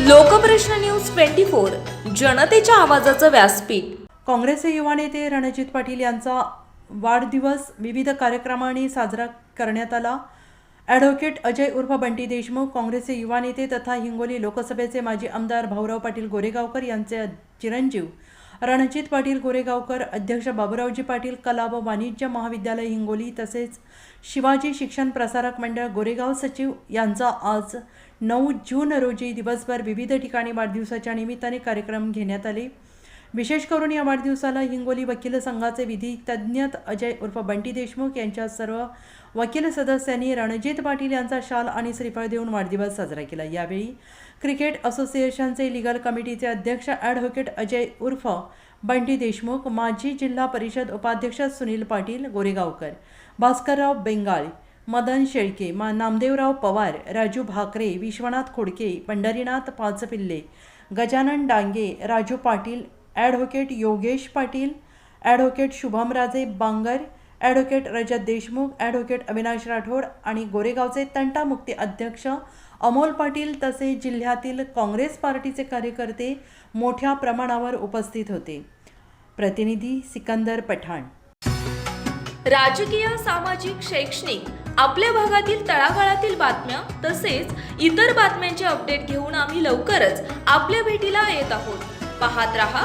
Lokprashna news twenty four जनतेच्या आवाजाचं व्यासपीठ. काँग्रेसचे युवा नेते रणजित पाटील यांचा वाढदिवस विविध कार्यक्रमांनी साजरा करण्यात आला. ॲडव्होकेट अजय उर्फ बंटी देशमुख काँग्रेसचे युवा नेते तथा हिंगोली लोकसभेचे माजी आमदार भाऊराव पाटील गोरेगावकर यांचे चिरंजीव रणजित पाटील गोरेगावकर अध्यक्ष बाबुरावजी पाटील कला व वाणिज्य महाविद्यालय हिंगोली तसेच शिवाजी शिक्षण प्रसारक मंडळ गोरेगाव सचिव यांचा आज नऊ जून रोजी दिवसभर विविध ठिकाणी वाढदिवसाच्या निमित्ताने कार्यक्रम घेण्यात आले. विशेष करून या वाढदिवसाला हिंगोली वकील संघाचे विधी अजय उर्फ बंटी देशमुख यांच्या सर्व वकील सदस्यांनी रणजित पाटील यांचा शाल आणि श्रीफळ देऊन वाढदिवस साजरा केला. यावेळी क्रिकेट असोसिएशनचे लिगल कमिटीचे अध्यक्ष ॲडव्होकेट अजय उर्फ बंटी देशमुख माजी जिल्हा परिषद उपाध्यक्ष सुनील पाटील गोरेगावकर भास्करराव बेंगाळ मदन शेळके मा Namdevrao Pawar Raju Bhakare Vishwanath Khodke Pandharinath Pachpille Gajanan Dange Raju Patil advocate Yogesh Patil advocate Shubhamraje Bangar advocate Rajat Deshmukh advocate Avinash Rathod आणि गोरेगावचे तंटामुक्ती अध्यक्ष अमोल पाटील तसेच जिल्ह्यातील काँग्रेस पार्टीचे कार्यकर्ते मोठ्या प्रमाणावर उपस्थित होते. प्रतिनिधी सिकंदर पठाण. राजकीय सामाजिक शैक्षणिक आपल्या भागातील तळागाळातील बातम्या तसेच इतर बातम्यांचे अपडेट घेऊन आम्ही लवकरच आपल्या भेटीला येत आहोत. पाहत रहा